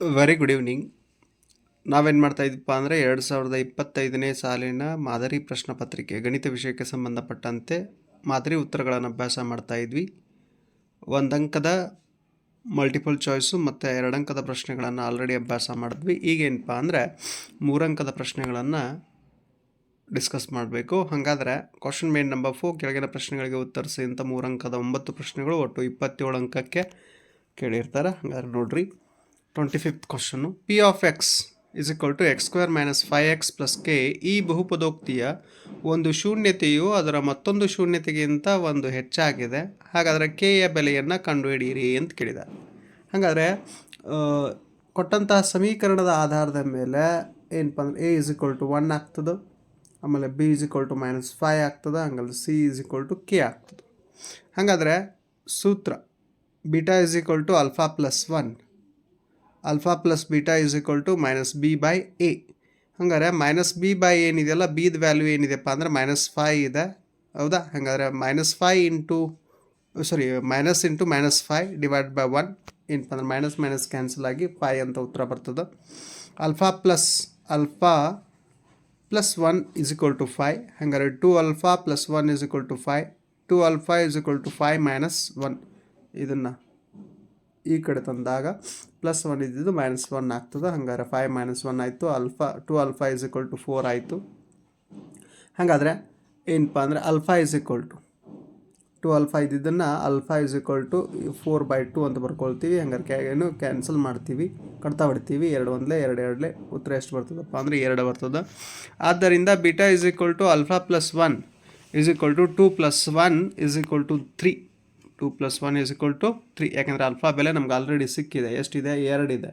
Very good evening ನಾವೇನು ಮಾಡ್ತಾ ಅಂದರೆ ಎರಡು ಸಾವಿರದ ಇಪ್ಪತ್ತೈದನೇ ಸಾಲಿನ ಮಾದರಿ ಪ್ರಶ್ನೆ ಪತ್ರಿಕೆ, ಗಣಿತ ವಿಷಯಕ್ಕೆ ಸಂಬಂಧಪಟ್ಟಂತೆ ಮಾದರಿ ಉತ್ತರಗಳನ್ನು ಅಭ್ಯಾಸ ಮಾಡ್ತಾ ಇದ್ವಿ. ಒಂದು ಅಂಕದ ಮಲ್ಟಿಪಲ್ ಚಾಯ್ಸು ಮತ್ತು ಎರಡಂಕದ ಪ್ರಶ್ನೆಗಳನ್ನು ಆಲ್ರೆಡಿ ಅಭ್ಯಾಸ ಮಾಡಿದ್ವಿ. ಈಗೇನಪ್ಪ ಅಂದರೆ ಮೂರಂಕದ ಪ್ರಶ್ನೆಗಳನ್ನು ಡಿಸ್ಕಸ್ ಮಾಡಬೇಕು. ಹಾಗಾದರೆ ಕ್ವಶನ್ ಮೇನ್ ನಂಬರ್ ಫೋರ್ ಕೆಳಗಿನ ಪ್ರಶ್ನೆಗಳಿಗೆ ಉತ್ತರಿಸಿ ಅಂತ ಮೂರಂಕದ ಒಂಬತ್ತು ಪ್ರಶ್ನೆಗಳು ಒಟ್ಟು ಇಪ್ಪತ್ತೇಳು ಅಂಕಕ್ಕೆ ಕೇಳಿರ್ತಾರೆ. ಹಾಗಾದ್ರೆ ನೋಡ್ರಿ. Twenty fifth question P of X is equal to X square minus five X plus K ಈ ಬಹುಪದೋಕ್ತಿಯ ಒಂದು ಶೂನ್ಯತೆಯು ಅದರ ಮತ್ತೊಂದು ಶೂನ್ಯತೆಗಿಂತ ಒಂದು ಹೆಚ್ಚಾಗಿದೆ. ಹಾಗಾದರೆ ಕೆಯ ಬೆಲೆಯನ್ನು ಕಂಡುಹಿಡಿಯಿರಿ ಅಂತ ಕೇಳಿದ್ದಾರೆ ಹಾಗಾದರೆ ಕೊಟ್ಟಂತಹ ಸಮೀಕರಣದ ಆಧಾರದ ಮೇಲೆ ಏನಪ್ಪ ಅಂದ್ರೆ A is equal to one ಆಗ್ತದೆ. ಆಮೇಲೆ B is equal to minus five ಆಗ್ತದೆ. ಹಂಗಲ್ಲಿ C is equal to K ಆಗ್ತದೆ. ಹಾಗಾದರೆ ಸೂತ್ರ beta is equal to alpha plus one alpha plus beta is equal to minus B by A ಹಂಗಾರೆ minus B by ಏನಿದೆಯಲ್ಲ ಬಿದ value ಏನಿದೆಪ್ಪ ಅಂದ್ರೆ minus five ಇದೆ. ಹೌದಾ? ಹಾಗಾದ್ರೆ minus five into sorry minus into minus five divide by one ಏನಪ್ಪ ಅಂದ್ರೆ minus minus cancel ಆಗಿ ಫೈ ಅಂತ ಉತ್ತರ ಬರ್ತದೆ. Alpha plus alpha plus one is equal to five ಹಂಗಾರೆ two alpha plus one is equal to five two alpha is equal to five minus one ಇದನ್ನು ಈ ಕಡೆ ತಂದಾಗ ಪ್ಲಸ್ ಒನ್ ಇದ್ದಿದ್ದು ಮೈನಸ್ ಒನ್ ಆಗ್ತದೆ. ಹಂಗಾರೆ ಫೈವ್ ಮೈನಸ್ ಒನ್ ಆಯಿತು. Alpha two alpha is equal to four ಆಯಿತು. ಹಾಗಾದರೆ ಏನಪ್ಪ ಅಂದರೆ alpha is equal to two alpha ಇದ್ದಿದ್ದನ್ನು alpha is equal to four by two ಅಂತ ಬರ್ಕೊಳ್ತೀವಿ. ಹಂಗಾರೆ ಕ್ಯಾ ಏನು ಕ್ಯಾನ್ಸಲ್ ಮಾಡ್ತೀವಿ. ಕಡ್ತಾ ಬಿಡ್ತೀವಿ. ಎರಡು ಒಂದಲೇ, ಎರಡು ಎರಡಲೇ ಉತ್ತರ ಎಷ್ಟು ಬರ್ತದಪ್ಪ ಅಂದರೆ ಎರಡು ಬರ್ತದೆ. ಆದ್ದರಿಂದ beta is equal to alpha plus one is equal to two plus one is equal to three two plus one is equal to three. ಯಾಕಂದರೆ ಅಲ್ಫಾ ಬೆಲೆ ನಮ್ಗೆ ಆಲ್ರೆಡಿ ಸಿಕ್ಕಿದೆ, ಎಷ್ಟಿದೆ? ಎರಡಿದೆ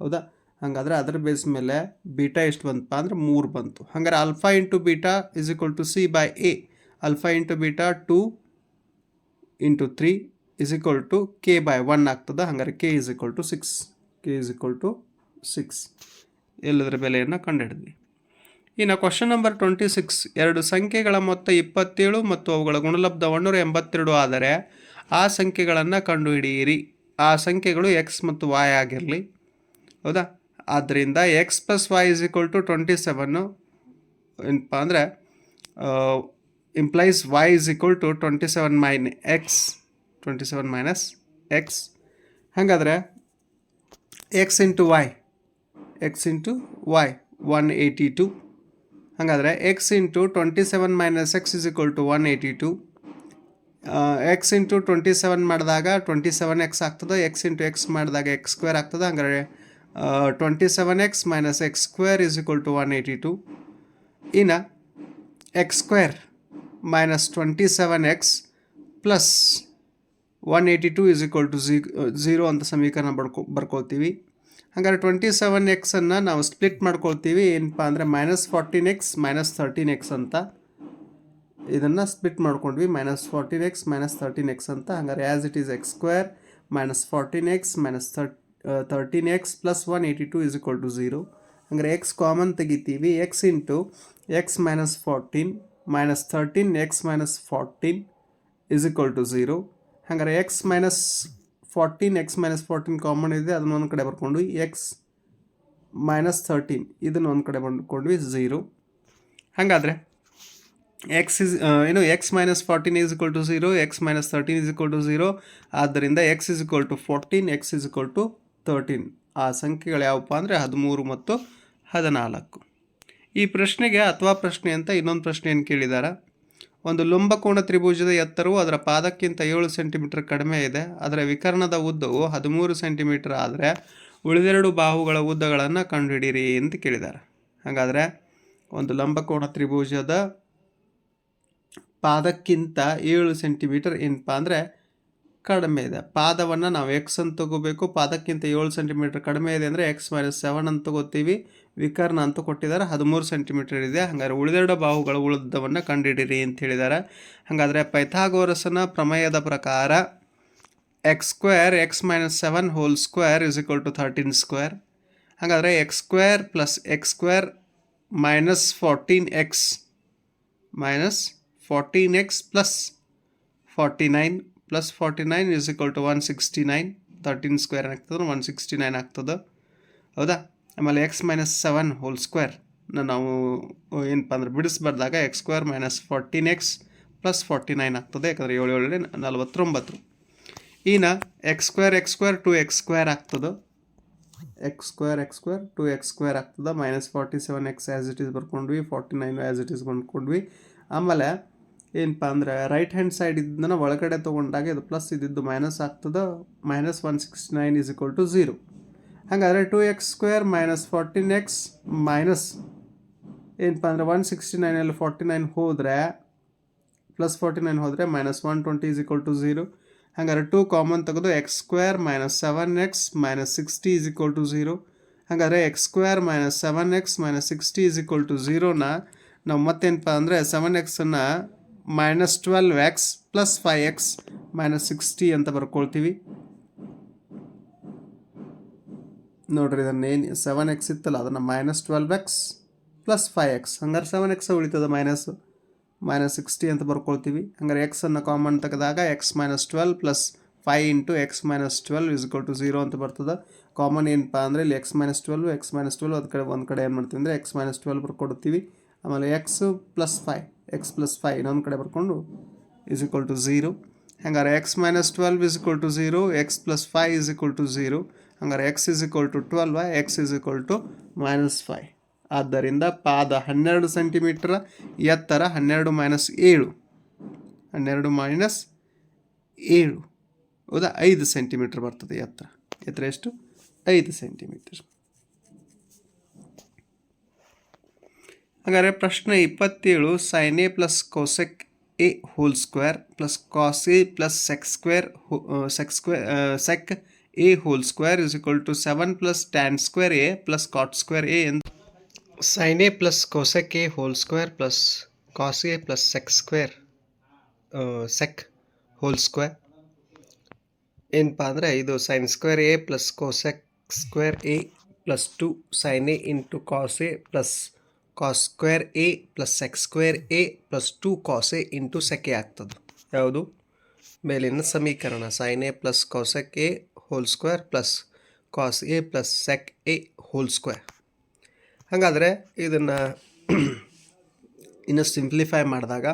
ಹೌದಾ? ಹಾಗಾದರೆ ಅದರ ಬೇಸ್ ಮೇಲೆ ಬೀಟಾ ಎಷ್ಟು ಬಂತಪ್ಪ ಅಂದರೆ ಮೂರು ಬಂತು. ಹಾಗಾದ್ರೆ alpha into beta is equal to C by A alpha into beta two into three is equal to K by one ಆಗ್ತದೆ. ಹಾಗಾದ್ರೆ K is equal to six K is equal to six ಎಲ್ಲದರ ಬೆಲೆಯನ್ನು ಕಂಡುಹಿಡಿದ್ವಿ. ಇನ್ನು question number twenty six ಎರಡು ಸಂಖ್ಯೆಗಳ ಮೊತ್ತ ಇಪ್ಪತ್ತೇಳು ಮತ್ತು ಅವುಗಳ ಗುಣಲಬ್ಧ ಒಂದೂರ ಎಂಬತ್ತೆರಡು ಆದರೆ ಆ ಸಂಖ್ಯೆಗಳನ್ನು ಕಂಡುಹಿಡಿಯಿರಿ. ಆ ಸಂಖ್ಯೆಗಳು ಎಕ್ಸ್ ಮತ್ತು ವಾಯ್ ಆಗಿರಲಿ. ಹೌದಾ? ಆದ್ದರಿಂದ X plus Y is equal to twenty seven ಏನಪ್ಪ ಅಂದರೆ implies Y is equal to twenty seven minus X twenty seven minus X ಹಾಗಾದರೆ X into Y X into Y one eighty two ಹಾಗಾದರೆ X into twenty seven minus X is equal to one eighty two X into twenty seven ಮಾಡಿದಾಗ twenty seven X ಆಗ್ತದೆ X into X ಮಾಡಿದಾಗ X square ಆಗ್ತದೆ, ಹಂಗಾರೆ twenty seven X minus X square is equal to one eighty two ಇನ್ನು X square minus twenty seven X plus one eighty two is equal to Zee zero ಅಂತ ಸಮೀಕರಣ ಬರ್ಕೊ, ಬರ್ಕೊಳ್ತೀವಿ. ಹಾಗಾದ್ರೆ twenty seven ಎಕ್ಸನ್ನು ನಾವು split ಮಾಡ್ಕೊಳ್ತೀವಿ. ಏನಪ್ಪ ಅಂದರೆ minus fourteen X minus thirteen X ಅಂತ. ಇದನ್ನು ಸ್ಪ್ಲಿಟ್ ಮಾಡ್ಕೊಂಡ್ವಿ. Minus fourteen X minus thirteen X ಅಂತ. ಹಂಗಾರೆ as it is X square minus fourteen X minus ತರ್ಟ್ thirteen X plus one eighty two is equal to zero ಹಂಗಾರೆ X common ತೆಗಿತೀವಿ. X into X minus fourteen minus thirteen X minus fourteen is equal to zero ಹಂಗಾರೆ X minus fourteen X minus fourteen common ಇದೆ, ಅದನ್ನ ಒಂದು ಕಡೆ ಬರ್ಕೊಂಡ್ವಿ X minus thirteen ಇದನ್ನು ಒಂದು ಕಡೆ ಬಂದ್ಕೊಂಡ್ವಿ ಝೀರೋ ಹಾಗಾದರೆ ಎಕ್ಸ್ ಇಸ್ ಏನು X minus fourteen is equal to zero X minus thirteen is equal to zero ಆದ್ದರಿಂದ X is equal to fourteen X is equal to thirteen ಆ ಸಂಖ್ಯೆಗಳು ಯಾವಪ್ಪ ಅಂದರೆ ಹದಿಮೂರು ಮತ್ತು ಹದಿನಾಲ್ಕು. ಈ ಪ್ರಶ್ನೆಗೆ ಅಥವಾ ಪ್ರಶ್ನೆ ಅಂತ ಇನ್ನೊಂದು ಪ್ರಶ್ನೆ ಏನು ಕೇಳಿದ್ದಾರೆ ಒಂದು ಲಂಬಕೋಣ ತ್ರಿಭುಜದ ಎತ್ತರವು ಅದರ ಪಾದಕ್ಕಿಂತ ಏಳು ಸೆಂಟಿಮೀಟರ್ ಕಡಿಮೆ ಇದೆ. ಅದರ ವಿಕರ್ಣದ ಉದ್ದವು ಹದಿಮೂರು ಸೆಂಟಿಮೀಟರ್ ಆದರೆ ಉಳಿದೆರಡು ಬಾಹುಗಳ ಉದ್ದಗಳನ್ನು ಕಂಡುಹಿಡಿಯಿರಿ ಅಂತ ಕೇಳಿದ್ದಾರೆ. ಹಾಗಾದರೆ ಒಂದು ಲಂಬಕೋಣ ತ್ರಿಭುಜದ ಪಾದಕ್ಕಿಂತ ಏಳು ಸೆಂಟಿಮೀಟರ್ ಏನಪ್ಪ ಅಂದರೆ ಕಡಿಮೆ ಇದೆ. ಪಾದವನ್ನು ನಾವು ಎಕ್ಸ್ ಅಂತ ತಗೋಬೇಕು. ಪಾದಕ್ಕಿಂತ ಏಳು ಸೆಂಟಿಮೀಟರ್ ಕಡಿಮೆ ಇದೆ ಅಂದರೆ ಎಕ್ಸ್ ಮೈನಸ್ ಸೆವೆನ್ ಅಂತ ತಗೋತೀವಿ. ವಿಕರ್ಣ ಅಂತ ಕೊಟ್ಟಿದ್ದಾರೆ. ಹದಿಮೂರು ಸೆಂಟಿಮೀಟರ್ ಇದೆ. ಹಾಗಾದ್ರೆ ಉಳಿದೆರಡು ಬಾಹುಗಳ ಉಳಿದವನ್ನು ಕಂಡುಹಿಡಿರಿ ಅಂತ ಹೇಳಿದ್ದಾರೆ. ಹಾಗಾದರೆ ಪೈಥಾಗೋರಸನ ಪ್ರಮೇಯದ ಪ್ರಕಾರ X square X minus seven whole square is equal to thirteen square ಹಾಗಾದರೆ X square plus X square minus fourteen X minus fourteen X plus forty nine plus forty nine is equal to one sixty nine thirteen square ಆಗ್ತದೆ one sixty nine ಆಗ್ತದೆ. ಹೌದಾ? ಆಮೇಲೆ X minus seven whole square ನಾವು ಏನಪ್ಪ ಅಂದ್ರೆ ಬಿಡಿಸ್ಬಾರ್ದಾಗ X square minus fourteen X plus forty nine ಆಗ್ತದೆ. ಯಾಕಂದರೆ ಏಳು ಏಳು ನಲವತ್ತೊಂಬತ್ತು ಈನ X square X square two X square ಆಗ್ತದೆ. X square X square two X square ಆಗ್ತದೆ. Minus forty seven X as it is ಬರ್ಕೊಂಡ್ವಿ. Forty nine as it is ಬಂದ್ಕೊಂಡ್ವಿ ಆಮೇಲೆ ಏನಪ್ಪ ಅಂದರೆ ರೈಟ್ ಹ್ಯಾಂಡ್ ಸೈಡ್ ಇದ್ದನ್ನ ಒಳಗಡೆ ತೊಗೊಂಡಾಗ ಇದು ಪ್ಲಸ್ ಇದ್ದಿದ್ದು ಮೈನಸ್ ಆಗ್ತದೆ. Minus one sixty nine is equal to zero ಹಾಗಾದರೆ two x square minus fourteen x minus ಏನಪ್ಪ ಅಂದರೆ ಒನ್ ಸಿಕ್ಸ್ಟಿ ನೈನಲ್ಲಿ ಫಾರ್ಟಿ ನೈನ್ ಹೋದರೆ ಪ್ಲಸ್ ಫಾರ್ಟಿ ನೈನ್ ಹೋದರೆ minus one twenty is equal to zero ಹಾಗಾದ್ರೆ two common ತೆಗೆದು x square minus seven x minus sixty is equal to zero ಹಾಗಾದರೆ x square minus seven x minus sixty is equal to ಝೀರೋನ ನಾವು ಮತ್ತೇನಪ್ಪ ಅಂದರೆ seven ಎಕ್ಸನ್ನು minus twelve x plus five x minus sixty ಅಂತ ಬರ್ಕೊಳ್ತೀವಿ. ನೋಡ್ರಿ ಇದನ್ನು ಏನು ಸೆವೆನ್ ಎಕ್ಸ್ ಇತ್ತಲ್ಲ, ಅದನ್ನು minus twelve x plus five x ಹಂಗಾರೆ ಸೆವೆನ್ ಎಕ್ಸ್ ಉಳಿತದೆ ಮೈನಸ್ ಮೈನಸ್ ಸಿಕ್ಸ್ಟಿ ಅಂತ ಬರ್ಕೊಳ್ತೀವಿ. ಹಂಗಾರೆ ಎಕ್ಸನ್ನು ಕಾಮನ್ ತೆಗೆದಾಗ x minus twelve plus five into x minus twelve is to zero ಅಂತ ಬರ್ತದೆ. ಕಾಮನ್ ಏನಪ್ಪ ಅಂದರೆ ಇಲ್ಲಿ x minus twelve x minus twelve ಅದು ಕಡೆ ಒಂದು ಕಡೆ ಏನು ಮಾಡ್ತೀವಿ ಅಂದರೆ ಎಕ್ಸ್ ಮೈನಸ್ ಟ್ವೆಲ್ವ್ ಬರ್ಕೊಡ್ತೀವಿ. ಆಮೇಲೆ x plus five x plus five ಇನ್ನೊಂದು ಕಡೆ ಬರ್ಕೊಂಡು ಇಸ್ ಈಕ್ವಲ್ ಟು ಝೀರೋ ಹಂಗಾರೆ x minus twelve is equal to zero x plus five is equal to zero ಹಂಗಾರೆ x is equal to twelve x is equal to minus five ಆದ್ದರಿಂದ ಪಾದ ಹನ್ನೆರಡು centimetre ಎತ್ತರ ಹನ್ನೆರಡು ಮೈನಸ್ ಏಳು. ಹನ್ನೆರಡು minus ಏಳು. ಹೌದಾ? ಐದು ಸೆಂಟಿಮೀಟ್ರ್ ಬರ್ತದೆ ಎತ್ತರ. ಎತ್ತರ ಎಷ್ಟು? ಐದು ಸೆಂಟಿಮೀಟರ್ ಹಾಗಾದರೆ ಪ್ರಶ್ನೆ ಇಪ್ಪತ್ತೇಳು sine A plus cosec A whole square plus cos A plus sec square whole sec square sec A whole square is equal to seven plus tan square A plus cot square A ಎಂದು sine A plus cosec A whole square plus cos A plus sec square sec whole square ಏನಪ್ಪ ಅಂದರೆ ಇದು sine square A plus cosec square A plus two sine A into cos A plus cos square A plus sec square A plus two cos A into sec A ಆಗ್ತದೆ. ಯಾವುದು? ಮೇಲಿನ ಸಮೀಕರಣ sine A plus cosec A whole square plus cos A plus sec A whole square ಹಾಗಾದರೆ ಇದನ್ನು ಇನ್ನು simplify ಮಾಡಿದಾಗ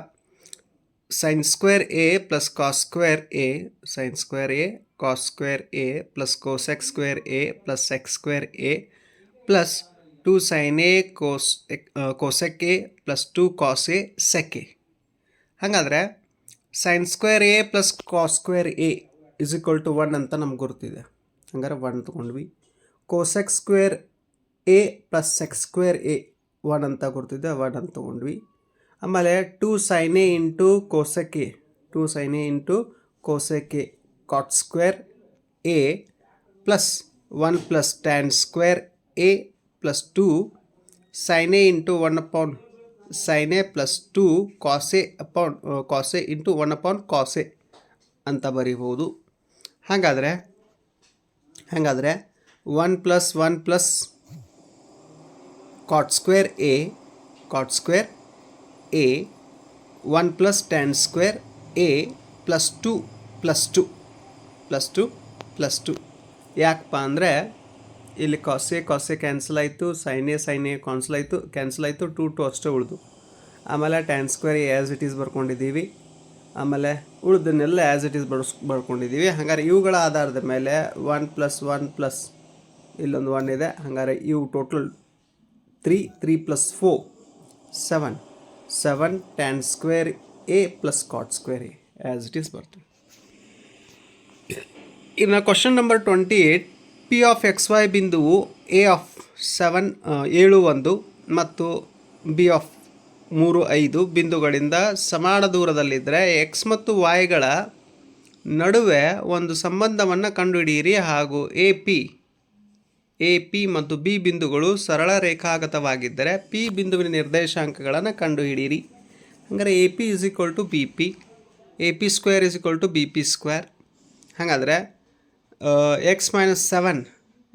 sine square A plus cos square A sine square A cos square A plus cosec square A plus X square A plus two sine A cos cosec A plus two cos A sec A ಹಾಗಾದರೆ sine square A plus cos square A is equal to one ಅಂತ ನಮ್ಗೆ ಗೊತ್ತಿದೆ ಹಂಗಾರೆ one ತೊಗೊಂಡ್ವಿ. Cosec square A plus sec square A one ಅಂತ ಗೊತ್ತಿದೆ one ಅಂತ ತೊಗೊಂಡ್ವಿ. ಆಮೇಲೆ two sine A into cosec A two sine A into cosec A cot square A plus one plus tan square A plus two sine A into one upon sine A plus two cos A upon cos A into one upon cos A ಅಂತ ಬರೀಬೋದು ಹಾಗಾದರೆ ಹಾಗಾದರೆ one plus one plus cot square A cot square A one plus tan square A plus two plus two plus two plus two ಯಾಕಪ್ಪ ಅಂದರೆ, ಇಲ್ಲಿ cos A cos A cancel ಆಯಿತು sign sign A cancel ಆಯಿತು cancel ಆಯಿತು two two ಅಷ್ಟೇ ಉಳಿದು. ಆಮೇಲೆ tan square A as it is ಬರ್ಕೊಂಡಿದ್ದೀವಿ. ಆಮೇಲೆ ಉಳಿದನ್ನೆಲ್ಲ ಆ್ಯಸ್ ಇಟ್ ಈಸ್ ಬಡ್ಸ್ ಬಳ್ಕೊಂಡಿದ್ದೀವಿ ಹಾಗಾದ್ರೆ ಇವುಗಳ ಆಧಾರದ ಮೇಲೆ ಒನ್ ಪ್ಲಸ್ ಒನ್ ಪ್ಲಸ್ ಇಲ್ಲೊಂದು ಒನ್ ಇದೆ. ಹಾಗಾದ್ರೆ ಇವು total three three plus four seven seven tan square A plus cot square A as it is ಬರ್ತದೆ. ಇನ್ನು question number twenty eight P of x y ಬಿಂದುವು ಎ ಆಫ್ ಸೆವೆನ್ ಏಳು ಒಂದು ಮತ್ತು ಬಿ ಆಫ್ ಮೂರು ಐದು ಬಿಂದುಗಳಿಂದ ಸಮಾನ ದೂರದಲ್ಲಿದ್ದರೆ ಎಕ್ಸ್ ಮತ್ತು ವಾಯ್ಗಳ ನಡುವೆ ಒಂದು ಸಂಬಂಧವನ್ನು ಕಂಡುಹಿಡಿಯಿರಿ ಹಾಗೂ ಎ ಪಿ ಎ ಪಿ ಮತ್ತು ಬಿ ಬಿಂದುಗಳು ಸರಳ ರೇಖಾಗತವಾಗಿದ್ದರೆ ಪಿ ಬಿಂದುವಿನ ನಿರ್ದೇಶಾಂಕಗಳನ್ನು ಕಂಡುಹಿಡಿಯಿರಿ. ಹಾಗಾದರೆ A P is equal to B P A P square is equal to B P square ಹಾಗಾದರೆ x minus seven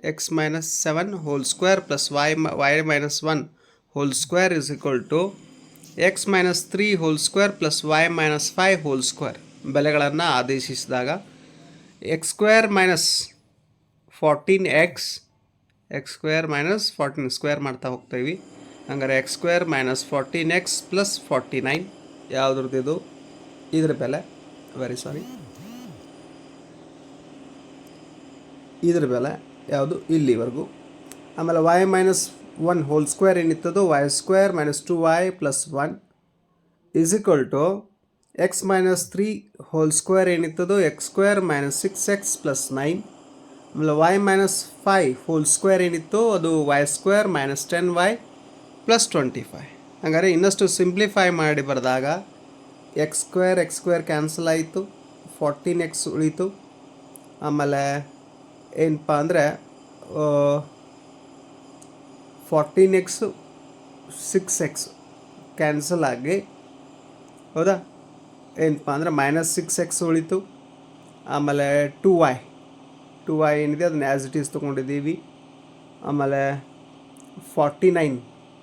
x minus seven whole square plus y y minus one whole square is equal to x minus three whole square plus y minus five whole square ಬೆಲೆಗಳನ್ನು ಆದೇಶಿಸಿದಾಗ x square minus fourteen x x square minus fourteen square ಮಾಡ್ತಾ ಹೋಗ್ತೀವಿ ಹಂಗಾರೆ x square minus fourteen x plus forty nine ಯಾವುದ್ರದ್ದು ಇದು? ಇದ್ರ ಬೆಲೆ. Very sorry ಇದ್ರ ಬೆಲೆ ಯಾವುದು? ಇಲ್ಲಿವರೆಗೂ. ಆಮೇಲೆ y minus one whole square ಏನಿತ್ತದು y square minus two y plus one is equal to x minus three whole square ಏನಿತ್ತದು x square minus six x plus nine ಆಮೇಲೆ y minus five whole square ಏನಿತ್ತು ಅದು y square minus ten y plus twenty five ಹಾಗಾದ್ರೆ ಇನ್ನಷ್ಟು simplify ಮಾಡಿ ಬರೆದಾಗ x square x square cancel ಆಯಿತು fourteen x ಉಳಿತು. ಆಮೇಲೆ ಏನಪ್ಪ ಅಂದರೆ fourteen x, six x cancel ಆಗಿ, ಹೌದಾ? ಏನಪ್ಪ ಅಂದರೆ ಮೈನಸ್ ಸಿಕ್ಸ್ ಎಕ್ಸ್ ಉಳಿತು. ಆಮೇಲೆ ಟೂ ವೈ ಟೂ ವೈ ಏನಿದೆ? ಅದನ್ನ ಆ್ಯಸ್ ಇಟ್ ಈಸ್ ತೊಗೊಂಡಿದ್ದೀವಿ. ಆಮೇಲೆ forty nine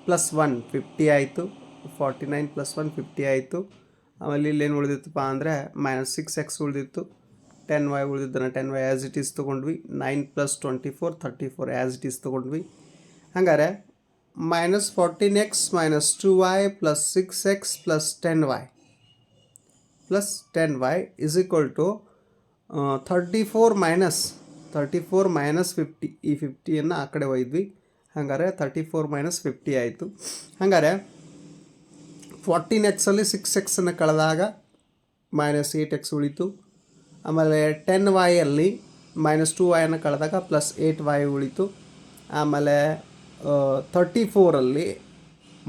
plus one fifty ಆಯಿತು. Forty nine plus one fifty ಆಯಿತು. ಆಮೇಲೆ ಇಲ್ಲೇನು ಉಳಿದಿತ್ತಪ್ಪ ಅಂದರೆ ಮೈನಸ್ ಸಿಕ್ಸ್ ಎಕ್ಸ್ ಉಳಿದಿತ್ತು. Ten y ಉಳಿದಿದ್ದನ್ನು ten y as it is ತೊಗೊಂಡ್ವಿ. Nine plus twenty four thirty four as it is ತೊಗೊಂಡ್ವಿ. ಹಂಗಾರೆ minus fourteen x minus two y plus six x plus ten y plus ten y is equal to thirty four minus thirty four minus fifty ಈ ಫಿಫ್ಟಿಯನ್ನು ಆ ಕಡೆ ಒಯ್ದ್ವಿ. ಹಂಗಾರೆ thirty four minus fifty ಆಯಿತು. ಹಂಗಾರೆ ಫಾರ್ಟೀನ್ ಎಕ್ಸಲ್ಲಿ ಸಿಕ್ಸ್ ಎಕ್ಸನ್ನು ಕಳೆದಾಗ ಮೈನಸ್ ಏಯ್ಟ್ ಎಕ್ಸ್ ಉಳಿತು. ಆಮೇಲೆ ಟೆನ್ ವೈಯಲ್ಲಿ ಮೈನಸ್ ಟು ವೈಯನ್ನು ಕಳೆದಾಗ ಪ್ಲಸ್ ಏಯ್ಟ್ ವೈ ಉಳಿತು. ಆಮೇಲೆ ತರ್ಟಿ ಫೋರಲ್ಲಿ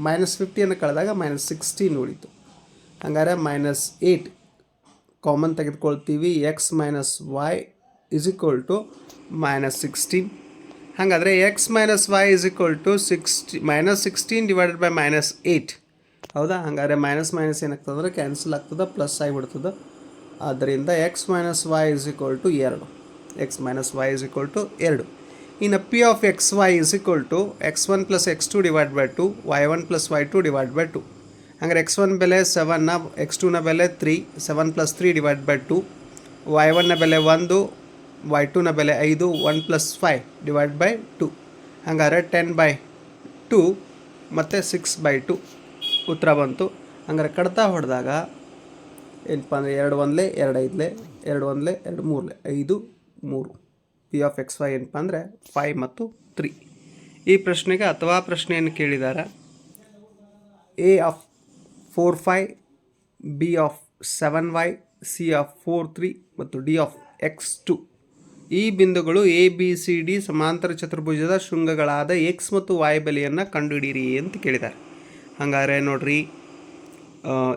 ಮೈನಸ್ ಫಿಫ್ಟಿಯನ್ನು ಕಳೆದಾಗ ಮೈನಸ್ ಸಿಕ್ಸ್ಟೀನ್ ಉಳಿತು. ಹಂಗಾರೆ minus eight common ತೆಗೆದುಕೊಳ್ತೀವಿ. X minus y is equal to minus sixteen ಹಾಗಾದರೆ x minus y is equal to sixty minus sixteen divided by minus eight ಹೌದಾ? ಹಾಗಾದರೆ ಮೈನಸ್ ಮೈನಸ್ ಏನಾಗ್ತದೆ ಅಂದರೆ ಕ್ಯಾನ್ಸಲ್ ಆಗ್ತದೆ ಪ್ಲಸ್ ಆಗಿಬಿಡ್ತದೆ. ಆದ್ದರಿಂದ x minus y is equal to ಎರಡು. X minus y is equal to ಎರಡು. ಇನ್ನು P of x y is equal to x one plus x two divide by two, y one plus y two divide by two. ಹಂಗಾರೆ x one ಬೆಲೆ ಸೆವೆನ್ನ x ಟೂನ ಬೆಲೆ three, seven plus three divide by two. Y ಒನ್ನ ಬೆಲೆ ಒಂದು, y ಟೂನ ಬೆಲೆ ಐದು one plus five divide by two. ಹಂಗಾರೆ ಟೆನ್ ಬೈ ಟು ಮತ್ತು ಸಿಕ್ಸ್ ಬೈ ಟು. ಉತ್ತರ ಬಂತು. ಹಂಗಾರೆ ಕಡ್ತಾ ಹೊಡೆದಾಗ ಏನಪ್ಪ ಅಂದರೆ ಎರಡು ಒಂದಲೇ, ಎರಡು ಐದಲೇ, ಎರಡು ಒಂದಲೇ, ಎರಡು ಮೂರಲೆ, ಐದು ಮೂರು. ಪಿ ಆಫ್ ಎಕ್ಸ್ ವೈ ಏನಪ್ಪ ಅಂದರೆ ಫೈವ್ ಮತ್ತು ತ್ರೀ ಈ ಪ್ರಶ್ನೆಗೆ ಅಥವಾ ಪ್ರಶ್ನೆಯನ್ನು ಕೇಳಿದ್ದಾರೆ A of four five B of seven y C of four three ಮತ್ತು ಡಿ ಆಫ್ ಎಕ್ಸ್ ಟು ಈ ಬಿಂದುಗಳು ಎ ಬಿ ಸಿ ಡಿ ಸಮಾಂತರ ಚತುರ್ಭುಜದ ಶೃಂಗಗಳಾದ ಎಕ್ಸ್ ಮತ್ತು ವೈ ಬೆಲೆಯನ್ನು ಕಂಡುಹಿಡಿಯಿರಿ ಅಂತ ಕೇಳಿದ್ದಾರೆ ಹಾಗಾದರೆ ನೋಡ್ರಿ.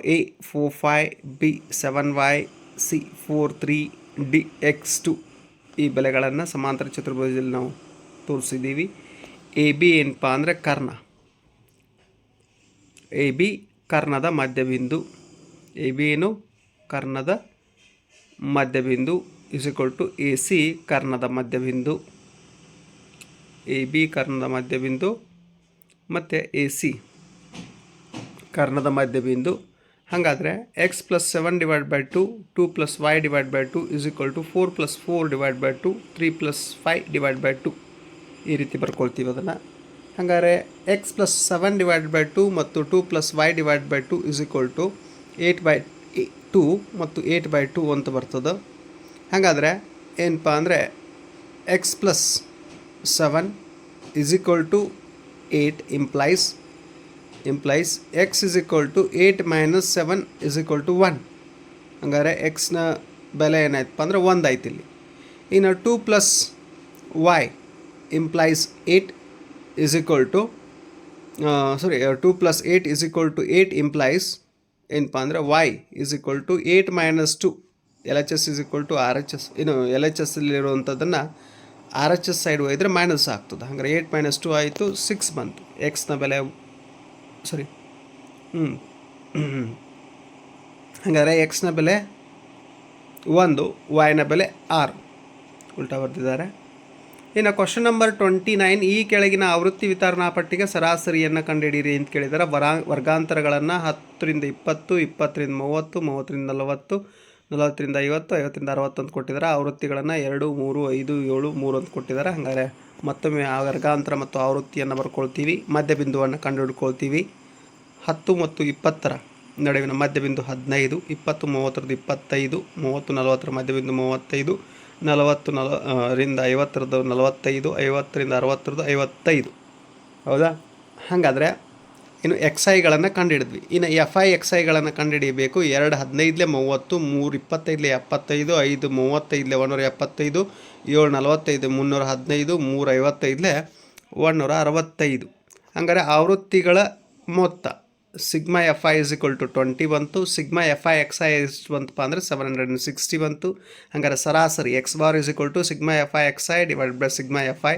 A four five B seven y C four three D x two ಈ ಬೆಲೆಗಳನ್ನು ಸಮಾಂತರ ಚತುರ್ಭುಜದಲ್ಲಿ ನಾವು ತೋರಿಸಿದ್ದೀವಿ. ಎ ಬಿ ಏನಪ್ಪ ಅಂದರೆ ಕರ್ಣ. ಎ ಬಿ ಕರ್ಣದ ಮಧ್ಯಬಿಂದು. ಎ ಬಿ ಏನು? ಕರ್ಣದ ಮಧ್ಯಬಿಂದು. Is equal to A C ಕರ್ಣದ ಮಧ್ಯಬಿಂದು. ಎ ಬಿ ಕರ್ಣದ ಮಧ್ಯಬಿಂದು ಮತ್ತು ಎ ಸಿ ಕರ್ಣದ ಮಧ್ಯಬಿಂದು. ಹಾಗಾದರೆ x plus seven divide by two two plus y divide by two is equal to four plus four divide by two three plus five divide by two ಈ ರೀತಿ ಬರ್ಕೊಳ್ತೀವಿ ಅದನ್ನು. ಹಾಗಾದರೆ x plus seven divide by two ಮತ್ತು two plus y divide by two is equal to eight by two ಮತ್ತು eight by two ಅಂತ ಬರ್ತದೆ. ಹಾಗಾದರೆ ಏನಪ್ಪ ಅಂದರೆ x plus seven is equal to eight implies implies x is equal to eight minus seven is equal to one ಹಂಗಾರೆ ಎಕ್ಸ್ನ ಬೆಲೆ ಏನಾಯ್ತಪ್ಪ ಅಂದರೆ ಒಂದು ಆಯ್ತು ಇಲ್ಲಿ. ಇನ್ನು two plus y implies eight is equal to sorry two plus eight is equal to eight implies ಏನಪ್ಪ ಅಂದರೆ y is equal to eight minus two L H S is equal to R H S ಇನ್ನು L H ಎಸ್ಸಲ್ಲಿರುವಂಥದ್ದನ್ನು R H S side ಹೋಯಿದ್ರೆ minus ಆಗ್ತದೆ. ಹಂಗಾರೆ eight minus two ಆಯಿತು six ಬಂತು. ಎಕ್ಸ್ನ ಬೆಲೆ ಸಾರಿ ಹ್ಞೂ ಹಾಗಾದರೆ ಎಕ್ಸ್ನ ಬೆಲೆ ಒಂದು ವೈನ ಬೆಲೆ ಆರು. ಉಲ್ಟಾ ಬರೆದಿದ್ದಾರೆ. ಇನ್ನು ಕ್ವಶನ್ ನಂಬರ್ ಟ್ವೆಂಟಿ ನೈನ್ ಈ ಕೆಳಗಿನ ಆವೃತ್ತಿ ವಿತರಣಾ ಪಟ್ಟಿಗೆ ಸರಾಸರಿಯನ್ನು ಕಂಡುಹಿಡಿಯಿರಿ ಅಂತ ಕೇಳಿದ್ದಾರೆ ವರಾ, ವರ್ಗಾಂತರಗಳನ್ನು ಹತ್ತರಿಂದ ಇಪ್ಪತ್ತು, ಇಪ್ಪತ್ತರಿಂದ ಮೂವತ್ತು, ಮೂವತ್ತರಿಂದ ನಲವತ್ತು ನಲವತ್ತರಿಂದ ಐವತ್ತು, ಐವತ್ತರಿಂದ ಅರವತ್ತು ಅಂತ ಕೊಟ್ಟಿದ್ದಾರೆ. ಆವೃತ್ತಿಗಳನ್ನು ಎರಡು, ಮೂರು, ಐದು, ಏಳು, ಮೂರು ಅಂತ ಕೊಟ್ಟಿದ್ದಾರೆ. ಹಾಗಾದರೆ ಮತ್ತೊಮ್ಮೆ ಆ ವರ್ಗಾಂತರ ಮತ್ತು ಆವೃತ್ತಿಯನ್ನು ಬರ್ಕೊಳ್ತೀವಿ. ಮಧ್ಯಬಿಂದುವನ್ನು ಕಂಡುಹಿಡ್ಕೊಳ್ತೀವಿ. ಹತ್ತು ಮತ್ತು ಇಪ್ಪತ್ತರ ನಡುವಿನ ಮಧ್ಯಬಿಂದು ಹದಿನೈದು, ಇಪ್ಪತ್ತು, ಮೂವತ್ತರದ್ದು ಇಪ್ಪತ್ತೈದು, ಮೂವತ್ತು, ನಲವತ್ತರ ಮಧ್ಯಬಿಂದು ಮೂವತ್ತೈದು, ನಲವತ್ತು, ನಲ ರಿಂದ ಐವತ್ತರದ್ದು ನಲವತ್ತೈದು, ಐವತ್ತರಿಂದ ಅರವತ್ತರದ್ದು ಐವತ್ತೈದು. ಹೌದಾ? ಹಾಗಾದರೆ ಇನ್ನು ಎಕ್ಸ್ ಐಗಳನ್ನು ಕಂಡುಹಿಡಿದ್ವಿ. ಇನ್ನು ಎಫ್ ಐ ಎಕ್ಸ್ ಐಗಳನ್ನು ಕಂಡುಹಿಡಿಯಬೇಕು. ಎರಡು ಹದಿನೈದಲೇ ಮೂವತ್ತು, ಮೂರು ಇಪ್ಪತ್ತೈದಲೆ ಎಪ್ಪತ್ತೈದು, ಐದು ಮೂವತ್ತೈದಲೇ ಒಂದೂರ ಎಪ್ಪತ್ತೈದು, ಏಳು ನಲವತ್ತೈದು, ಮುನ್ನೂರ ಹದಿನೈದು, ಮೂರು ಐವತ್ತೈದಲೇ ಒಂದೂರ ಅರವತ್ತೈದು. ಹಂಗಾರೆ ಆವೃತ್ತಿಗಳ ಮೊತ್ತ, sigma f i is equal to twenty ಬಂತು, sigma f i x i ಎಷ್ಟು ಬಂತಪ್ಪ ಅಂದರೆ ಸೆವೆನ್ ಹಂಡ್ರೆಡ್ ಆ್ಯಂಡ್ ಸಿಕ್ಸ್ಟಿ ಬಂತು. ಹಂಗಾರೆ ಸರಾಸರಿ x bar is equal to sigma f i x i divide by sigma f i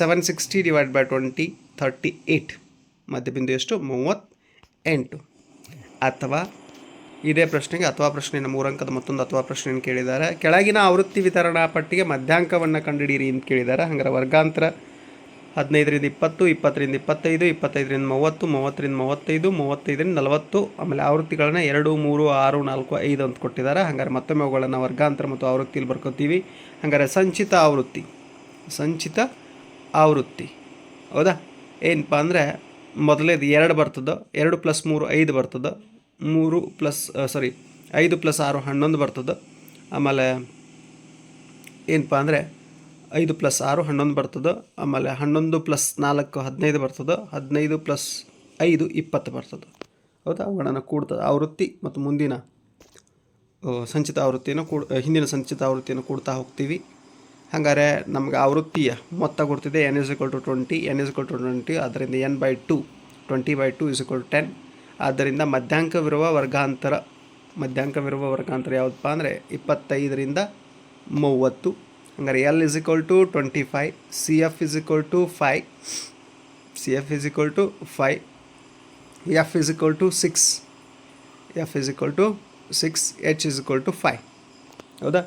seven sixty divide by twenty thirty eight ಮಧ್ಯಬಿಂದು ಎಷ್ಟು? ಮೂವತ್ತೆಂಟು. ಅಥವಾ ಇದೇ ಪ್ರಶ್ನೆಗೆ ಅಥವಾ ಪ್ರಶ್ನೆಯನ್ನು ಮೂರಂಕದ ಮತ್ತೊಂದು ಅಥವಾ ಪ್ರಶ್ನೆಯನ್ನು ಕೇಳಿದ್ದಾರೆ. ಕೆಳಗಿನ ಆವೃತ್ತಿ ವಿತರಣಾ ಪಟ್ಟಿಗೆ ಮಧ್ಯಾಂಕವನ್ನು ಕಂಡುಹಿಡಿಯಿರಿ ಅಂತ ಕೇಳಿದ್ದಾರೆ. ಹಂಗಾರೆ ವರ್ಗಾಂತರ ಹದಿನೈದರಿಂದ ಇಪ್ಪತ್ತು, ಇಪ್ಪತ್ತರಿಂದ ಇಪ್ಪತ್ತೈದು, ಇಪ್ಪತ್ತೈದರಿಂದ ಮೂವತ್ತು, ಮೂವತ್ತರಿಂದ ಮೂವತ್ತೈದು, ಮೂವತ್ತೈದರಿಂದ ನಲವತ್ತು, ಆಮೇಲೆ ಆವೃತ್ತಿಗಳನ್ನ ಎರಡು, ಮೂರು, ಆರು, ನಾಲ್ಕು, ಐದು ಅಂತ ಕೊಟ್ಟಿದ್ದಾರೆ. ಹಂಗಾರೆ ಮತ್ತೊಮ್ಮೆ ಅವುಗಳನ್ನು ವರ್ಗಾಂತರ ಮತ್ತು ಆವೃತ್ತಿಯಲ್ಲಿ ಬರ್ಕೋತೀವಿ. ಹಂಗಾರೆ ಸಂಚಿತ ಆವೃತ್ತಿ ಸಂಚಿತ ಆವೃತ್ತಿ, ಹೌದಾ? ಏನಪ್ಪ ಅಂದರೆ ಮೊದಲೇದು ಎರಡು ಬರ್ತದೆ, ಎರಡು ಪ್ಲಸ್ ಮೂರು ಐದು ಬರ್ತದೆ, ಮೂರು ಪ್ಲಸ್ ಸಾರಿ ಐದು ಪ್ಲಸ್ ಆರು ಹನ್ನೊಂದು ಬರ್ತದೆ. ಆಮೇಲೆ ಏನಪ್ಪ ಅಂದರೆ ಐದು ಪ್ಲಸ್ ಆರು ಹನ್ನೊಂದು ಬರ್ತದೆ, ಆಮೇಲೆ ಹನ್ನೊಂದು ಪ್ಲಸ್ ನಾಲ್ಕು ಹದಿನೈದು ಬರ್ತದೆ, ಹದಿನೈದು ಪ್ಲಸ್ ಐದು ಇಪ್ಪತ್ತು ಬರ್ತದೆ. ಹೌದಾ? ಅವುಗಳನ್ನು ಕೂಡ್ತದೆ ಆವೃತ್ತಿ ಮತ್ತು ಮುಂದಿನ ಸಂಚಿತ ಆವೃತ್ತಿಯನ್ನು ಕೂಡ ಹಿಂದಿನ ಸಂಚಿತ ಆವೃತ್ತಿಯನ್ನು ಕೂಡ್ತಾ ಹೋಗ್ತೀವಿ. ಹಾಗಾದ್ರೆ ನಮ್ಗೆ ಆವೃತ್ತಿಯ ಮೊತ್ತ ಕೊಡ್ತಿದೆ n is equal to twenty n is equal to twenty ಅದರಿಂದ n by two twenty by two is equal to ten ಆದ್ದರಿಂದ ಮಧ್ಯಾಂಕವಿರುವ ವರ್ಗಾಂತರ ಮಧ್ಯಾಂಕವಿರುವ ವರ್ಗಾಂತರ ಯಾವುದಪ್ಪ ಅಂದರೆ ಇಪ್ಪತ್ತೈದರಿಂದ ಮೂವತ್ತು. ಹಂಗಾರೆ l is equal to twenty five c f is equal to five c f is equal to five f is equal to six f is equal to six h is equal to five ಹೌದಾ?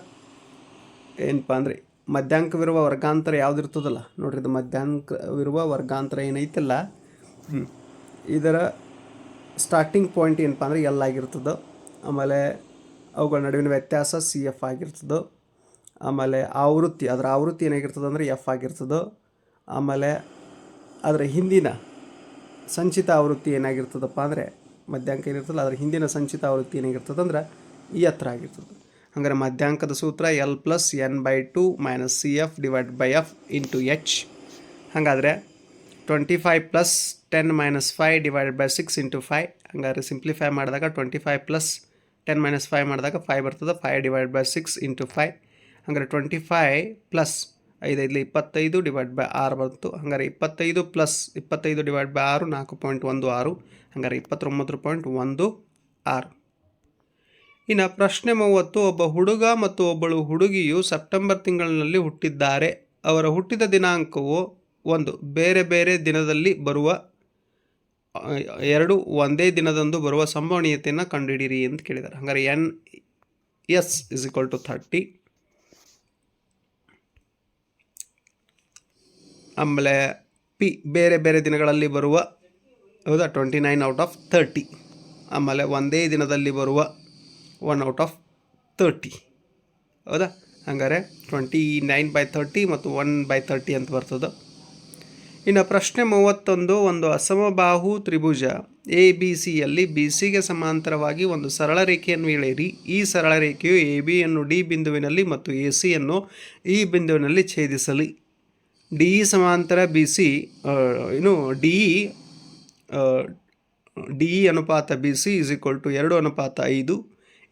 ಏನಪ್ಪ ಅಂದರೆ ಮಧ್ಯಾಂಕವಿರುವ ವರ್ಗಾಂತರ ಯಾವುದಿರ್ತದಲ್ಲ? ನೋಡ್ರಿ ಇದು ಮಧ್ಯಾಂಕವಿರುವ ವರ್ಗಾಂತರ ಏನೈತಲ್ಲ? ಇದರ starting point ಏನಪ್ಪ ಅಂದ್ರೆ L ಆಗಿರ್ತದೆ. ಆಮೇಲೆ ಅವುಗಳ ನಡುವಿನ ವ್ಯತ್ಯಾಸ ಸಿ ಎಫ್ ಆಗಿರ್ತದೆ. ಆಮೇಲೆ ಆವೃತ್ತಿ, ಅದರ ಆವೃತ್ತಿ ಏನಾಗಿರ್ತದೆ ಅಂದರೆ ಎಫ್ ಆಗಿರ್ತದೆ. ಆಮೇಲೆ ಅದರ ಹಿಂದಿನ ಸಂಚಿತ ಆವೃತ್ತಿ ಏನಾಗಿರ್ತದಪ್ಪ ಅಂದರೆ ಮಧ್ಯಾಂಕ ಏನಿರ್ತದಲ್ಲ, ಅದರ ಹಿಂದಿನ ಸಂಚಿತ ಆವೃತ್ತಿ ಏನಾಗಿರ್ತದೆ ಅಂದ್ರೆ ಈ ಹತ್ರ ಆಗಿರ್ತದೆ. ಹಂಗಾರೆ ಮಧ್ಯಾಂಕದ ಸೂತ್ರ L plus N by two minus C F divide by F into H ಹಾಗಾದರೆ twenty five plus ten minus five divide by six into five ಹಂಗಾದ್ರೆ ಸಿಂಪ್ಲಿಫೈ ಮಾಡಿದಾಗ twenty five plus ten minus five ಮಾಡಿದಾಗ five ಬರ್ತದೆ. Five divide by six into five ಹಂಗಾರೆ twenty five plus ಐದೈದು ಇಪ್ಪತ್ತೈದು divide by ಆರು ಬಂತು. ಹಂಗಾರೆ ಇಪ್ಪತ್ತೈದು ಪ್ಲಸ್ ಇಪ್ಪತ್ತೈದು ಡಿವೈಡ್ ಬೈ ಆರು ನಾಲ್ಕು ಪಾಯಿಂಟ್ ಒಂದು ಆರು. ಹಂಗಾರೆ ಇಪ್ಪತ್ತೊಂಬತ್ತು ಪಾಯಿಂಟ್ ಒಂದು ಆರು. ಇನ್ನು ಪ್ರಶ್ನೆ ಮೂವತ್ತು, ಒಬ್ಬ ಹುಡುಗ ಮತ್ತು ಒಬ್ಬಳು ಹುಡುಗಿಯು ಸೆಪ್ಟೆಂಬರ್ ತಿಂಗಳಿನಲ್ಲಿ ಹುಟ್ಟಿದ್ದಾರೆ. ಅವರ ಹುಟ್ಟಿದ ದಿನಾಂಕವು ಒಂದು, ಬೇರೆ ಬೇರೆ ದಿನದಲ್ಲಿ ಬರುವ, ಎರಡು ಒಂದೇ ದಿನದಂದು ಬರುವ ಸಂಭವನೀಯತೆಯನ್ನು ಕಂಡುಹಿಡಿಯಿರಿ ಅಂತ ಕೇಳಿದ್ದಾರೆ. ಹಾಗಾದ್ರೆ N, S is equal to thirty ಆಮೇಲೆ ಪಿ, ಬೇರೆ ಬೇರೆ ದಿನಗಳಲ್ಲಿ ಬರುವ, ಹೌದಾ? Twenty nine out of thirty ಆಮೇಲೆ ಒಂದೇ ದಿನದಲ್ಲಿ ಬರುವ ಒನ್ ಔಟ್ ಆಫ್ ತರ್ಟಿ ಹೌದಾ? ಹಂಗಾರೆ ಟ್ವೆಂಟಿ ನೈನ್ ಬೈ ತರ್ಟಿ ಮತ್ತು ಒನ್ ಬೈ ತರ್ಟಿ ಅಂತ ಬರ್ತದೆ. ಇನ್ನು ಪ್ರಶ್ನೆ ಮೂವತ್ತೊಂದು, ಒಂದು ಅಸಮಬಾಹು ತ್ರಿಭುಜ ಎ ಬಿ ಸಿಯಲ್ಲಿ ಬಿ ಸಿಗೆ ಸಮಾಂತರವಾಗಿ ಒಂದು ಸರಳ ರೇಖೆಯನ್ನು ಎಳೆಯಿರಿ. ಈ ಸರಳ ರೇಖೆಯು ಎ ಬಿಯನ್ನು ಡಿ ಬಿಂದುವಿನಲ್ಲಿ ಮತ್ತು ಎ ಸಿಯನ್ನು ಈ ಬಿಂದುವಿನಲ್ಲಿ ಛೇದಿಸಲಿ. ಡಿ ಇ ಸಮಾಂತರ ಬಿ ಸಿ ಏನು ಡಿ ಇ ಡಿ ಇ ಅನುಪಾತ B C is equal to ಎರಡು ಅನುಪಾತ ಐದು.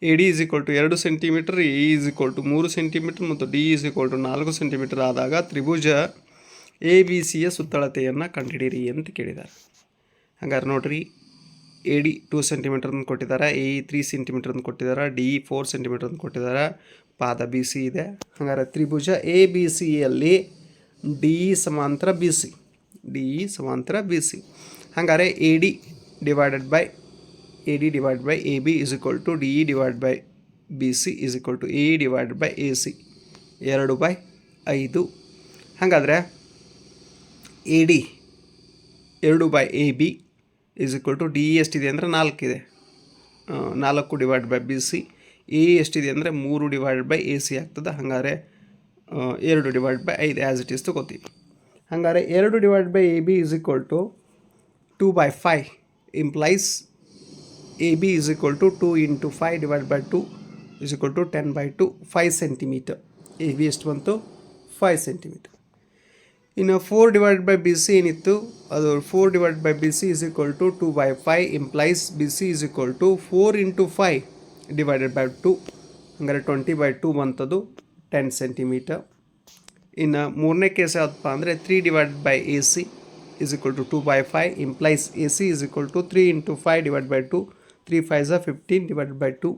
A D is equal to ಎರಡು centimetre A is equal to ಮೂರು ಸೆಂಟಿಮೀಟರ್ ಮತ್ತು ಡಿ ಇಸ್ ಈಕ್ವಲ್ ಟು ನಾಲ್ಕು ಸೆಂಟಿಮೀಟರ್ ಆದಾಗ ತ್ರಿಭುಜ ಎ ಬಿ ಸಿಯ ಸುತ್ತಳತೆಯನ್ನು ಕಂಡುಹಿಡಿಯಿರಿ ಅಂತ ಕೇಳಿದ್ದಾರೆ. ಹಂಗಾರೆ ನೋಡಿರಿ ಎ ಡಿ ಟೂ ಸೆಂಟಿಮೀಟರ್ ಅಂತ ಕೊಟ್ಟಿದ್ದಾರೆ ಎ ತ್ರೀ ಸೆಂಟಿಮೀಟರ್ ಅಂತ ಕೊಟ್ಟಿದ್ದಾರೆ ಡಿ ಫೋರ್ ಸೆಂಟಿಮೀಟರ್ ಅಂತ ಕೊಟ್ಟಿದ್ದಾರೆ, ಪಾದ ಬಿ ಸಿ ಇದೆ. ಹಂಗಾರೆ ತ್ರಿಭುಜ ಎ ಬಿ ಸಿಯಲ್ಲಿ ಡಿ ಸಮಾಂತರ ಬಿ ಸಿ ಡಿ ಸಮಾಂತರ ಬಿ ಸಿ ಹಂಗಾರೆ A D divided by A divided by AB is equal to DE divided by BC is equal to AE divided by AC ಎರಡು by ಐದು. ಹಾಗಾದರೆ A D ಎರಡು by A B is equal to D ಎಷ್ಟಿದೆ ಅಂದರೆ ನಾಲ್ಕಿದೆ ನಾಲ್ಕು divide by B C A ಎಷ್ಟಿದೆ ಅಂದರೆ ಮೂರು ಡಿವೈಡ್ ಬೈ ಎ ಸಿ ಆಗ್ತದೆ. ಹಾಗಾದ್ರೆ ಎರಡು ಡಿವೈಡ್ ಬೈ ಐದು ಆ್ಯಸ್ ಇಟ್ ಈಸ್ ತಗೋತೀವಿ. ಹಾಗಾದ್ರೆ ಎರಡು divide by A B is equal to two by five implies A B is equal to two into five divide by two is equal to ten by two five centimetre A B ಎಷ್ಟು ಬಂತು? Five centimetre ಇನ್ನು four divide by B C ಏನಿತ್ತು? ಅದು four divide by B C is equal to two by five implies B C is equal to four into five divided by two ಹಂಗಾರೆ twenty by two ಬಂತದ್ದು ten centimetre ಇನ್ನು ಮೂರನೇ case ಯಾವುದಪ್ಪ ಅಂದರೆ three divide by A C is equal to two by five implies A C is equal to three into five divide by two three five ಝ fifteen divide by two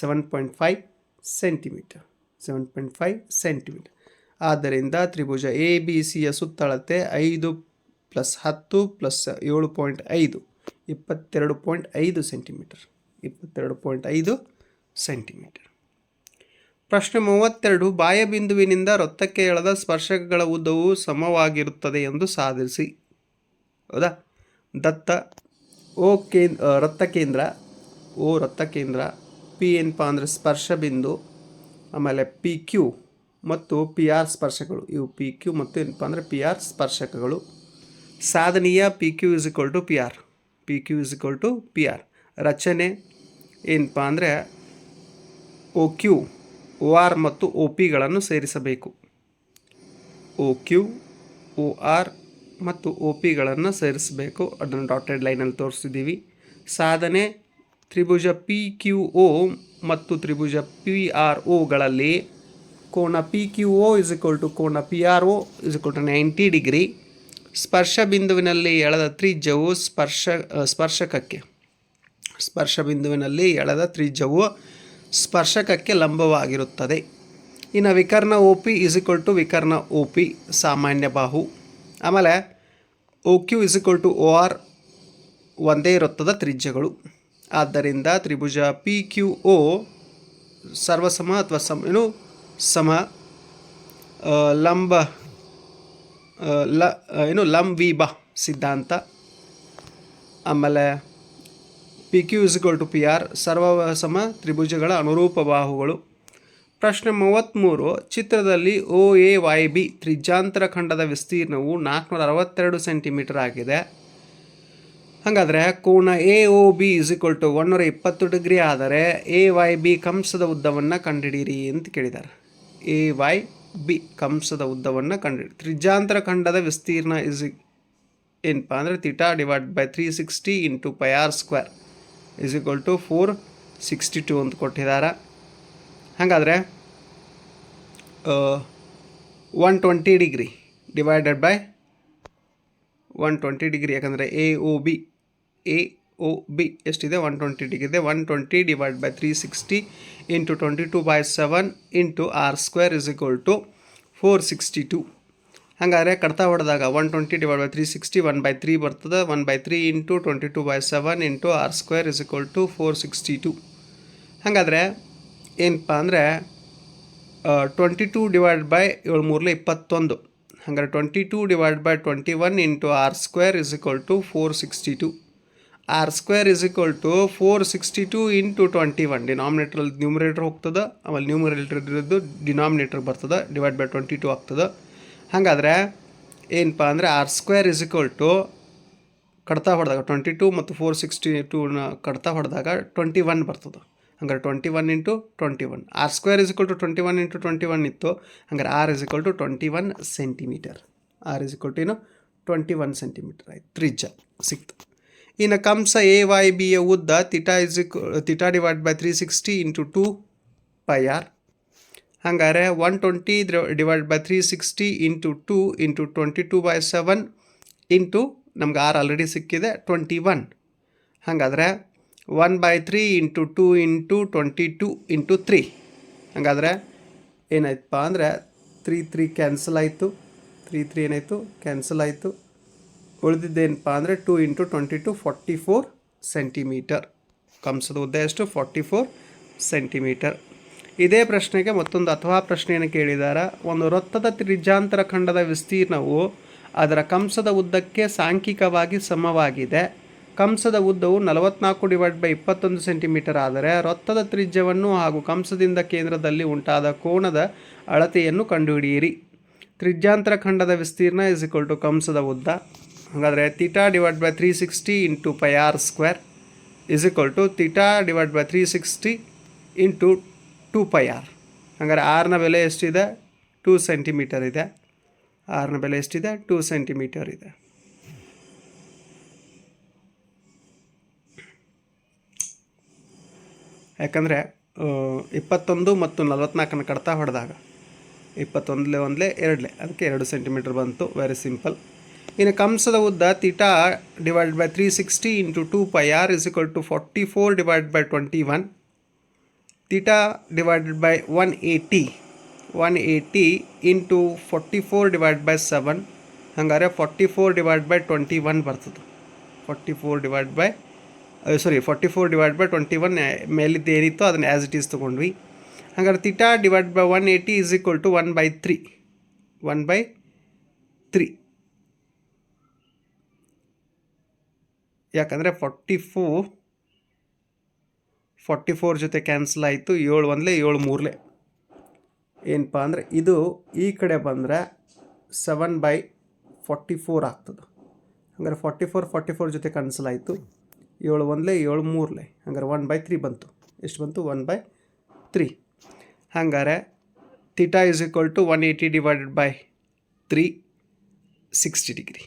seven point five centimetre seven point five centimetre ಆದ್ದರಿಂದ ತ್ರಿಭುಜ A B ಸಿಯ ಸುತ್ತಳತೆ ಐದು plus ಹತ್ತು plus ಏಳು point ಐದು, ಇಪ್ಪತ್ತೆರಡು point ಐದು ಸೆಂಟಿಮೀಟರ್ ಇಪ್ಪತ್ತೆರಡು ಪಾಯಿಂಟ್ ಐದು ಸೆಂಟಿಮೀಟರ್ ಪ್ರಶ್ನೆ ಮೂವತ್ತೆರಡು ಬಾಯಬಿಂದುವಿನಿಂದ ವೃತ್ತಕ್ಕೆ ಎಳೆದ ಸ್ಪರ್ಶಕಗಳ ಉದ್ದವು ಸಮವಾಗಿರುತ್ತದೆ ಎಂದು ಸಾಧಿಸಿ. ಹೌದಾ? ದತ್ತ, ಓ ಕೇಂದ್ರ ವೃತ್ತ ಕೇಂದ್ರ ಓ ವೃತ್ತ ಕೇಂದ್ರ, ಪಿ ಏನಪ್ಪ ಅಂದರೆ ಸ್ಪರ್ಶ ಬಿಂದು, ಆಮೇಲೆ ಪಿ ಕ್ಯೂ ಮತ್ತು ಪಿ ಆರ್ ಸ್ಪರ್ಶಕಗಳು. ಇವು ಪಿ ಕ್ಯೂ ಮತ್ತು ಏನಪ್ಪ ಅಂದರೆ ಪಿ ಆರ್ ಸ್ಪರ್ಶಕಗಳು. ಸಾಧನೀಯ P Q is equal to P R P Q is equal to P R ರಚನೆ ಏನಪ್ಪ ಅಂದರೆ ಒ ಕ್ಯೂ, ಓ ಆರ್ ಮತ್ತು ಒ ಪಿಗಳನ್ನು ಸೇರಿಸಬೇಕು. ಓ ಕ್ಯೂ, ಓ ಆರ್ ಮತ್ತು ಒ ಪಿಗಳನ್ನು ಸೇರಿಸಬೇಕು. ಅದನ್ನು ಡಾಟೆಡ್ ಲೈನಲ್ಲಿ ತೋರಿಸಿದ್ದೀವಿ ಸಾಧನೆ ತ್ರಿಭುಜ ಪಿ ಕ್ಯೂ ಒ ಮತ್ತು ತ್ರಿಭುಜ ಪಿ ಆರ್ ಒಗಳಲ್ಲಿ ಕೋನ P Q O is equal to ಕೋನ P R O is equal to ninety degree ಸ್ಪರ್ಶ ಬಿಂದುವಿನಲ್ಲಿ ಎಳೆದ ತ್ರಿಜ್ಯವು ಸ್ಪರ್ಶ ಸ್ಪರ್ಶಕಕ್ಕೆ. ಸ್ಪರ್ಶ ಬಿಂದುವಿನಲ್ಲಿ ಎಳೆದ ತ್ರಿಜ್ಯವು ಸ್ಪರ್ಶಕಕ್ಕೆ ಲಂಬವಾಗಿರುತ್ತದೆ. ಇನ್ನು ವಿಕರ್ಣ O P is equal to ವಿಕರ್ಣ O P ಸಾಮಾನ್ಯ ಬಾಹು. ಆಮೇಲೆ O Q is equal to O R ಒಂದೇ ಇರುತ್ತದೆ ತ್ರಿಜ್ಯಗಳು. ಆದ್ದರಿಂದ ತ್ರಿಭುಜ ಪಿ ಕ್ಯೂ ಒ ಸರ್ವಸಮ ಅಥವಾ ಸಮ, ಏನು? ಸಮ ಲಂಬ ಲ ಏನು? ಲಂ ವಿ ಬ ಸಿದ್ಧಾಂತ. ಆಮೇಲೆ P Q is equal to P R ಸರ್ವಸಮ ತ್ರಿಭುಜಗಳ ಅನುರೂಪ ಬಾಹುಗಳು. ಪ್ರಶ್ನೆ ಮೂವತ್ತ್ಮೂರು, ಚಿತ್ರದಲ್ಲಿ ಒ ಎ ವೈ ಬಿ ತ್ರಿಜಾಂತರ ಖಂಡದ ವಿಸ್ತೀರ್ಣವು ನಾಲ್ಕುನೂರ ಅರವತ್ತೆರಡು ಸೆಂಟಿಮೀಟರ್ ಆಗಿದೆ. ಹಾಗಾದರೆ ಕೋನ A O B is equal to ಒನ್ನೂರ ಇಪ್ಪತ್ತು ಡಿಗ್ರಿ ಆದರೆ ಎ ವೈ ಬಿ ಕಂಸದ ಉದ್ದವನ್ನು ಕಂಡುಹಿಡಿಯಿರಿ ಅಂತ ಕೇಳಿದ್ದಾರೆ ಎ ವೈ ಬಿ ಕಂಸದ ಉದ್ದವನ್ನು ಕಂಡುಹಿಡಿ ತ್ರಿಜಾಂತರ ಖಂಡದ ವಿಸ್ತೀರ್ಣ ಇಸ್ ಏನಪ್ಪ ಅಂದರೆ theta divide by three sixty into pi R square is equal to four sixty two ಅಂತ ಕೊಟ್ಟಿದ್ದಾರೆ. ಹಾಗಾದರೆ one twenty degree divided by one twenty degree ಯಾಕಂದರೆ A O B A O B ಎಷ್ಟಿದೆ? ಒನ್ ಟ್ವೆಂಟಿ ಡಿಗ್ರಿ ಇದೆ one twenty divide by three sixty into twenty two by seven into R square is equal to four sixty two ಹಾಗಾದರೆ ಕಡ್ತಾ ಹೊಡೆದಾಗ one twenty divide by three sixty one by three ಬರ್ತದೆ. One by three into twenty two by seven into R square is equal to four sixty two ಹಾಗಾದರೆ ಏನಪ್ಪ ಅಂದರೆ twenty two divide by ಏಳು ಮೂರಲೆ ಇಪ್ಪತ್ತೊಂದು. ಹಾಗಾದರೆ twenty two divide by twenty one into R square is equal to four sixty two R square is equal to four sixty two into twenty one ಡಿನಾಮಿನೇಟ್ರಲ್ಲಿ numerator ಹೋಗ್ತದೆ, ಆಮೇಲೆ numerator ಇರೋದು denominator ಬರ್ತದೆ divide by twenty two ಆಗ್ತದೆ. ಹಾಗಾದರೆ ಏನಪ್ಪ ಅಂದರೆ R square is equal to ಕಡ್ತಾ ಹೊಡೆದಾಗ twenty two ಮತ್ತು ಫೋರ್ ಸಿಕ್ಸ್ಟಿ ಟೂನ ಕಡ್ತಾ ಹೊಡೆದಾಗ ಟ್ವೆಂಟಿ ಒನ್ ಬರ್ತದೆ. ಹಂಗಾರೆ twenty one into twenty one R square is equal to twenty one into twenty one ಇತ್ತು. ಹಂಗಾರೆ R is equal to twenty one centimetre R is equal to ಏನು? Twenty one centimetre ಆಯ್ತು, ತ್ರಿಜ್ಯ ಸಿಕ್ತು. ಇನ್ನು ಕಂಸ ಎ ವೈ ಯ ಉದ್ದ theta is theta divide by three sixty into two pi R ಹಂಗಾರೆ one twenty divide by three sixty into two into twenty two by seven into ನಮ್ಗೆ ಆರ್ ಆಲ್ರೆಡಿ ಸಿಕ್ಕಿದೆ ಟ್ವೆಂಟಿ ಒನ್ ಹಾಗಾದರೆ one by three into two into twenty two into three ಹಾಗಾದರೆ ಏನಾಯ್ತಪ್ಪ ಅಂದರೆ three three cancel ಆಯಿತು. Three three ಏನಾಯಿತು? Cancel ಆಯಿತು. ಉಳಿದಿದ್ದೇನಪ್ಪ ಅಂದರೆ two into twenty two forty four centimetre. ಕಂಸದ ಉದ್ದ ಎಷ್ಟು? Forty four centimetre. ಇದೇ ಪ್ರಶ್ನೆಗೆ ಮತ್ತೊಂದು ಅಥವಾ ಪ್ರಶ್ನೆಯನ್ನು ಕೇಳಿದಾರ. ಒಂದು ವೃತ್ತದ ತ್ರಿಜಾಂತರ ಖಂಡದ ವಿಸ್ತೀರ್ಣವು ಅದರ ಕಂಸದ ಉದ್ದಕ್ಕೆ ಸಾಂಖ್ಯಿಕವಾಗಿ ಸಮವಾಗಿದೆ. ಕಂಸದ ಉದ್ದವು ನಲವತ್ನಾಲ್ಕು ಡಿವೈಡ್ ಬೈ ಇಪ್ಪತ್ತೊಂದು ಸೆಂಟಿಮೀಟರ್ ಆದರೆ ವೃತ್ತದ ತ್ರಿಜ್ಯವನ್ನು ಹಾಗೂ ಕಂಸದಿಂದ ಕೇಂದ್ರದಲ್ಲಿ ಉಂಟಾದ ಕೋಣದ ಅಳತೆಯನ್ನು ಕಂಡುಹಿಡಿಯಿರಿ. ತ್ರಿಜ್ಯಾಂತರ ಖಂಡದ ವಿಸ್ತೀರ್ಣ ಇಸ್ ಇಕ್ವಲ್ ಟು ಕಂಸದ ಉದ್ದ. ಹಾಗಾದರೆ theta divide by three sixty into pi R square is equal to theta divide by three sixty into two pi R ಹಾಗಾದ್ರೆ ಆರ್ನ ಬೆಲೆ ಎಷ್ಟಿದೆ? ಟೂ ಸೆಂಟಿಮೀಟರ್ ಇದೆ. ಆರ್ನ ಬೆಲೆ ಎಷ್ಟಿದೆ? ಟೂ ಸೆಂಟಿಮೀಟರ್ ಇದೆ. ಯಾಕಂದರೆ ಇಪ್ಪತ್ತೊಂದು ಮತ್ತು ನಲವತ್ನಾಲ್ಕನ್ನು ಕಡ್ತಾ ಹೊಡೆದಾಗ, ಇಪ್ಪತ್ತೊಂದಲೇ ಒಂದಲೇ ಎರಡಲೇ, ಅದಕ್ಕೆ ಎರಡು ಸೆಂಟಿಮೀಟರ್ ಬಂತು. ವೆರಿ ಸಿಂಪಲ್ ಇನ್ನು ಕಂಸದ ಉದ್ದ theta divide by three sixty into two pi R is equal to forty four divide by twenty one theta divided by one eighty one eighty into forty four divide by seven ಹಂಗಾರೆ forty four divide by twenty one ಬರ್ತದೆ. Forty four divide by sorry forty four divide by twenty one ಮೇಲಿದ್ದು ಏನಿತ್ತು ಅದನ್ನು as it is ತೊಗೊಂಡ್ವಿ. ಹಂಗಾರೆ theta divide by one eighty is equal to one by three one by three ಯಾಕಂದರೆ forty four forty four ಜೊತೆ cancel ಆಯಿತು, ಏಳು ಒಂದಲೇ, ಏಳು ಮೂರಲೇ. ಏನಪ್ಪ ಅಂದರೆ ಇದು ಈ ಕಡೆ ಬಂದರೆ ಸೆವೆನ್ ಬೈ ಫಾರ್ಟಿ ಫೋರ್ ಆಗ್ತದೆ. ಹಂಗಾರೆ ಫಾರ್ಟಿ ಫೋರ್ ಫಾರ್ಟಿ ಫೋರ್ ಜೊತೆ ಕ್ಯಾನ್ಸಲ್ ಆಯಿತು, ಏಳು ಒಂದಲೇ, ಏಳು ಮೂರಲೇ. ಹಂಗಾರೆ ಒನ್ ಬೈ ತ್ರೀ ಬಂತು. ಎಷ್ಟು ಬಂತು? ಒನ್ ಬೈ ತ್ರೀ ಹಂಗಾರೆ theta is equal to one eighty divided by three sixty degree